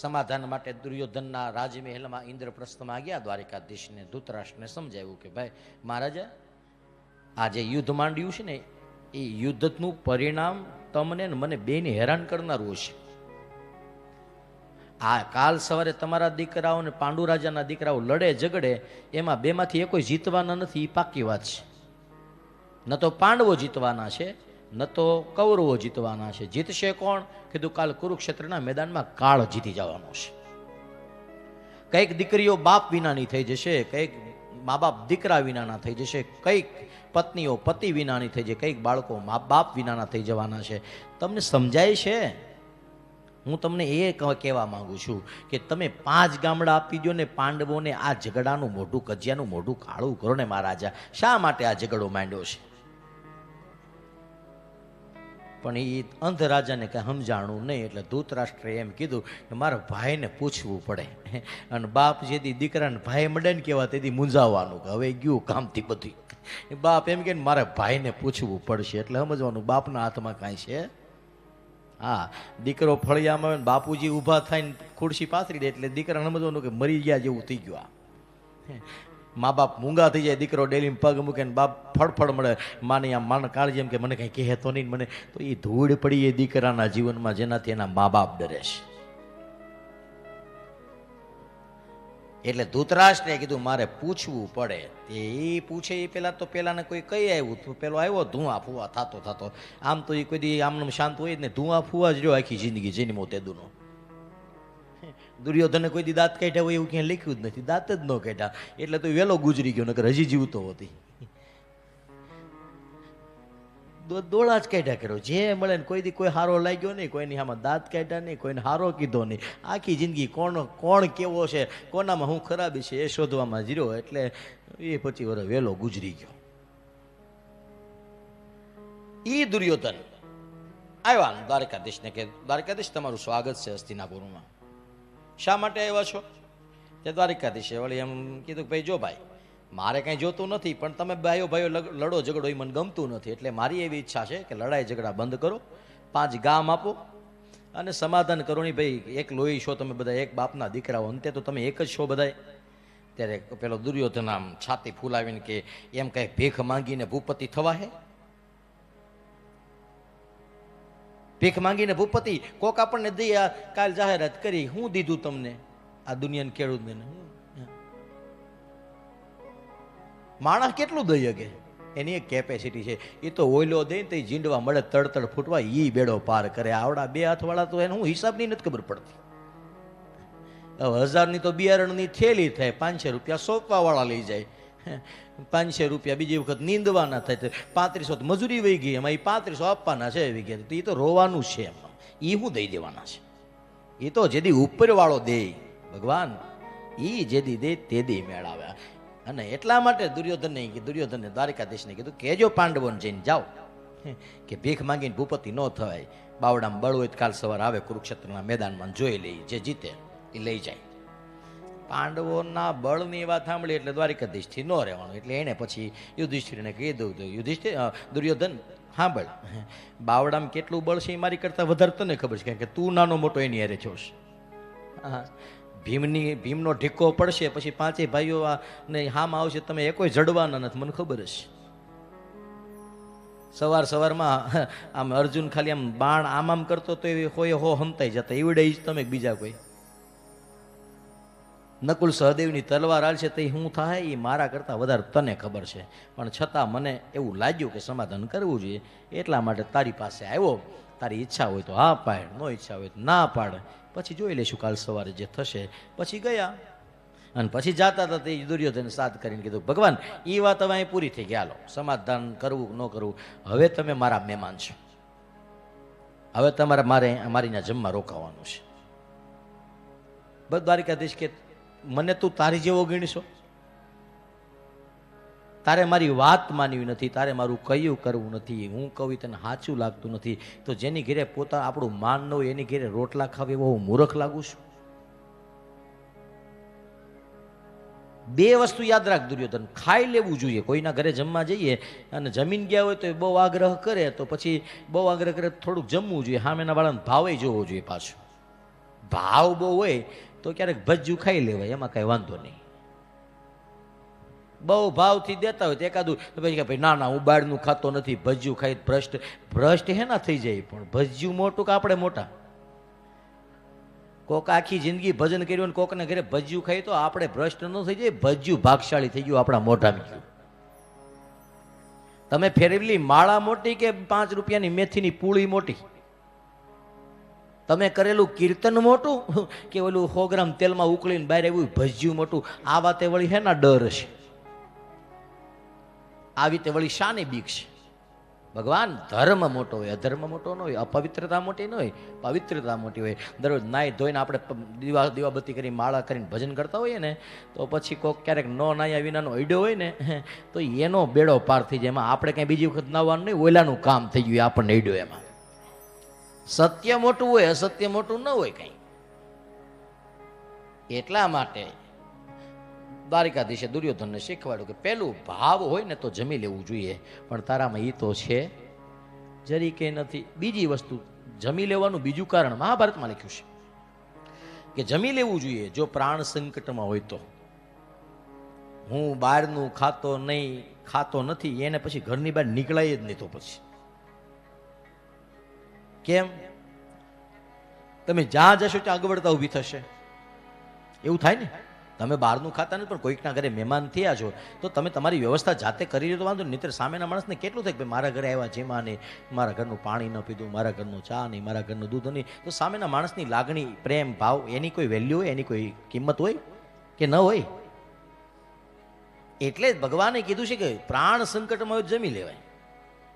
સમાધાન માટે દુર્યોધનના રાજમહેલમાં ઇન્દ્રપ્રસ્થમાં ગયા, દ્વારિકાધીશને ધૂતરાષ્ટ્રને સમજાવ્યું કે, ભાઈ, મહારાજા, આ જે યુદ્ધ માંડ્યું છે ને, એ યુદ્ધનું પરિણામ તમને ને મને બેને હેરાન કરનારું હશે. આ કાલ સવારે તમારા દીકરાઓ ને પાંડુ રાજાના દીકરાઓ લડે, ઝઘડે, એમાં બેમાંથી એ કોઈ જીતવાના નથી, એ પાકી વાત છે. ન તો પાંડવો જીતવાના છે ન તો કૌરવો જીતવાના છે. જીતશે કોણ? કીધું કાલ કુરુક્ષેત્રના મેદાનમાં કાળ જીતી જવાનો છે. કંઈક દીકરીઓ બાપ વિનાની થઈ જશે, કંઈક મા બાપ દીકરા વિનાના થઈ જશે, કંઈક પત્નીઓ પતિ વિનાની થઈ જશે, કંઈક બાળકો મા, બાપ વિનાના થઈ જવાના છે. તમને સમજાય છે? હું તમને એ કહેવા માંગુ છું કે તમે પાંચ ગામડા આપી દો ને પાંડવોને આ ઝઘડાનું મોઢું, કજિયાનું મોઢું કાળું કરો ને મહારાજા. શા માટે આ ઝઘડો માંડ્યો છે? પણ એ અંધ રાજાને કંઈ સમજાણું નહીં, એટલે ધૂતરાષ્ટ્રે એમ કીધું કે મારા ભાઈને પૂછવું પડે. અને બાપ જેથી દીકરાને ભાઈ મળે ને કહેવા તેથી મૂંઝાવવાનું કે હવે ગયું કામથી બધું. બાપ એમ કે મારે ભાઈને પૂછવું પડશે, એટલે સમજવાનું બાપના હાથમાં કાંઈ છે? હા, દીકરો ફળિયામાં આવે બાપુજી ઊભા થઈને ખુરશી પાથરી દે એટલે દીકરાને સમજવાનું કે મરી ગયા જેવું થઈ ગયું આ. મા બાપ મૂંગા થઈ જાય, દીકરો ડેલી પગ મૂકે ને બાપ ફળફળ મળે. માની આમ માન કાળજી એમ કે મને કંઈ કહેતો નહીં મને. તો એ ધૂળ પડી એ દીકરાના જીવનમાં જેનાથી એના મા બાપ ડરે છે. એટલે ધૂતરાષ્ટ્રે કીધું, મારે પૂછવું પડે. એ પૂછે એ પેલા તો પેલાને કોઈ કઈ આવ્યું. તો પેલો આવ્યો, ધુઆ ફુવા, થતો થતો. આમ તો એ કોઈ દી આમનું શાંત હોય ને ધુઆ ફુવા જ રહ્યો આખી જિંદગી જેની મોતે દુનો દુર્યોધને કોઈ દી દાંત કાઢ્યા હોય એવું ક્યાંય લખ્યું જ નથી. દાંત જ ન કાઢ્યા. એટલે તો વહેલો ગુજરી ગયો, નકર હજી જીવતો હતી. દોડા જ કાઢ્યા કર્યો. જે મળે ને કોઈ દી કોઈ હારો લાગ્યો નહીં, કોઈની આમાં દાંત કાઢ્યા નહીં, કોઈને હારો કીધો નહીં. આખી જિંદગી કોણ કોણ કેવો છે, કોનામાં હું ખરાબી છે એ શોધવામાં જીરો એટલે એ પછી વરે વહેલો ગુજરી ગયો. એ દુર્યોધન આવ્યા દ્વારકાધીશને કે, દ્વારકાધીશ, તમારું સ્વાગત છે હસ્તિનાપુરમાં. શા માટે આવ્યા છો? તે દ્વારિકાધીશે વળી એમ કીધું કે ભાઈ, જો ભાઈ, મારે કાંઈ જોતું નથી, પણ તમે ભાઈઓ ભાઈઓ લડો ઝઘડો, એ મને ગમતું નથી. એટલે મારી એવી ઈચ્છા છે કે લડાઈ ઝઘડા બંધ કરો, પાંચ ગામ આપો અને સમાધાન કરો. નહીં ભાઈ, એક લોહી છો તમે બધા, એક બાપના દીકરાઓ, અંતે તો તમે એક જ છો બધાય. ત્યારે પેલો દુર્યોધન આમ છાતી ફૂલાવીને કે એમ કંઈ ભીખ માંગીને ભૂપતિ થવા હે? ભીખ માંગીને ભૂપતિ, કોક આપણને દઈ આ કાલ જાહેરાત કરી, હું દીધું તમને. આ દુનિયાને ખેડૂતને માણસ કેટલું દઈ શકે? એની એક કેપેસિટી છે. એ તો ઓઈલો દે તો ઈ જીંડવા મળે તડતડ ફૂટવા એ બેડો પાર કરે. આવડા બે હાથવાળા તો એને હું હિસાબની નથી ખબર પડતી. હજારની તો બિયારણની થેલી થાય, પાંચસો રૂપિયા સોંપવા વાળા લઈ જાય. પાંચસો રૂપિયા, બીજી વખત નીંદવાના થાય પાંત્રીસો મજૂરી વહી ગઈ, એમાં એ પાંત્રીસો આપવાના છે એવી ગયા તો એ તો રોવાનું છે એમાં. એ હું દઈ દેવાના છે. એ તો જેદી ઉપરવાળો દે, ભગવાન એ જેદી દે તે દી મેળાવ્યા. અને એટલા માટે દુર્યોધનને કે દુર્યોધનને દ્વારિકાધીશને કીધું કેજો પાંડવોને જઈને જાઓ. કે ભીખ માંગીને ભૂપતિ ન થવાય. બાવડામાં બળ હોય કાલ સવાર આવે, કુરુક્ષેત્રના મેદાનમાં જોઈ લઈ જે જીતે એ લઈ જાય. પાંડવોના બળની વાત સાંભળી એટલે દ્વારિકાધીશથી ન રહેવાનું. એટલે એણે પછી યુધિષ્ઠિરને કીધું તો યુધિષ્ઠિર દુર્યોધન, સાંભળ, બાવડામાં કેટલું બળ છે એ મારી કરતાં વધારે તને ખબર છે, કારણ કે તું નાનો મોટો એની હારે છોશ ભીમની, ભીમનો ઢીકો પડશે, પછી પાંચેય ભાઈઓ ને હામ આવશે, તમે એકોય જડવાના નથી, મને ખબર છે સવાર સવારમાં, આમ અર્જુન ખાલી આમ બાણ આમ આમ કરતો તો એ હોય હો હંતાઈ જતા એવડે જ તમે બીજા કોઈ. નકુલ સહદેવની તલવાર હાલશે તે હું થાય? એ મારા કરતાં વધારે તને ખબર છે. પણ છતાં મને એવું લાગ્યું કે સમાધાન કરવું જોઈએ. એટલા માટે તારી પાસે આવ્યો. તારી ઈચ્છા હોય તો હા પાડ, ન ઈચ્છા હોય તો ના પાડ. પછી જોઈ લેશું કાલ સવારે જે થશે. પછી ગયા. અને પછી જાતા હતા તે દુર્યોધન સાથ કરીને કીધું, ભગવાન એ વાત હવે અહીં પૂરી થઈ ગયા લો સમાધાન કરવું, ન કરવું. હવે તમે મારા મહેમાન છો. હવે તમારે મારે, મારીના જમવા રોકાવાનું છે. બસ દ્વારિકાધીશ કે મને તું તારી જેવો ગણીશો? તારે મારી વાત માનવી નથી, તારે મારું કયું કરવું નથી, હું કહું તને સાચું લાગતું નથી. તો જેની ઘેરે પોતા આપણું માન ન હોય, એની ઘેરે રોટલા ખાવે એવો હું મૂર્ખ લાગુ છું? બે વસ્તુ યાદ રાખ દુર્યોધન, ખાઈ લેવું જોઈએ. કોઈના ઘરે જમવા જઈએ અને જમીન ગયા હોય તો એ બહુ આગ્રહ કરે, તો પછી બહુ આગ્રહ કરે થોડુંક જમવું જોઈએ. સામેના વાળાને ભાવે જોવો જોઈએ પાછું. ભાવ બહુ હોય તો ક્યારેક ભજ્જુ ખાઈ લેવાય, એમાં કાંઈ વાંધો નહીં. બહુ ભાવથી દેતા હોય તો એકાદું, પછી કે ભાઈ ના ના, હું બાળનું ખાતો નથી ભજ્યું ખાઈ ભ્રષ્ટ ભ્રષ્ટ હે ના થઈ જાય પણ ભજ્યું મોટું કે આપણે મોટા? કોક આખી જિંદગી ભજન કર્યું અને કોકને ઘરે ભજ્યું ખાઈ તો આપણે ભ્રષ્ટ ન થઈ જાય ભજ્યું ભાગશાળી થઈ ગયું, આપણા મોઢામાં ગયું. તમે ફેરવેલી માળા મોટી કે પાંચ રૂપિયાની મેથીની પૂળી મોટી? તમે કરેલું કીર્તન મોટું? કે ઓલું સો ગ્રામ તેલમાં ઉકળીને બહાર આવ્યું, ભજ્યું મોટું? આ વાતે વળી હેના ડર છે આવી રીતે વળી શાની બીક છે? ભગવાન, ધર્મ મોટો હોય, અધર્મ મોટો ન હોય, અપવિત્રતા મોટી ન હોય, પવિત્રતા મોટી હોય. દરરોજ નાહી ધોઈને આપણે દીવા, દીવાબત્તી કરી માળા કરીને ભજન કરતા હોઈએ ને, તો પછી કોક ક્યારેક ન નાહ્યા વિનાનો અડ્યો હોય ને, તો એનો બેડો પાર થઈ જાય. એમાં આપણે કંઈ બીજી વખત નાવાનું નહીં, ઓલાનું કામ થઈ ગયું, આપણને અડ્યો એમાં. સત્ય મોટું હોય, અસત્ય મોટું ન હોય કંઈ. એટલા માટે દ્વારિકાધીશે દુર્યોધનને શીખવાડ્યું કે પેલું ભાવ હોય ને તો જમી લેવું જોઈએ, પણ તારામાં એ તો છે જરી કે નથી. બીજી વસ્તુ, જમી લેવાનું બીજું કારણ મહાભારતમાં લખ્યું છે કે જમી લેવું જોઈએ જો પ્રાણ સંકટમાં હોય તો. હું બહારનું ખાતો નહીં, ખાતો નથી, એને પછી ઘરની બહાર નીકળાય જ નહીં તો પછી. કેમ? તમે જ્યાં જશો ત્યાં અગવડતા ઊભી થશે. એવું થાય ને? તમે બહારનું ખાતા નથી, પણ કોઈકના ઘરે મહેમાન થયા છો, તો તમે તમારી વ્યવસ્થા જાતે કરી તો વાંધો નહીં. સામેના માણસને કેટલું થાય કે મારા ઘરે આવ્યા જેમાં નહીં મારા ઘરનું પાણી ન પીધું, મારા ઘરનું ચા નહીં મારા ઘરનું દૂધ નહીં તો સામેના માણસની લાગણી, પ્રેમ, ભાવ, એની કોઈ વેલ્યુ હોય, એની કોઈ કિંમત હોય કે ન હોય? એટલે જ ભગવાને કીધું છે કે પ્રાણ સંકટમાં જમી લેવાય.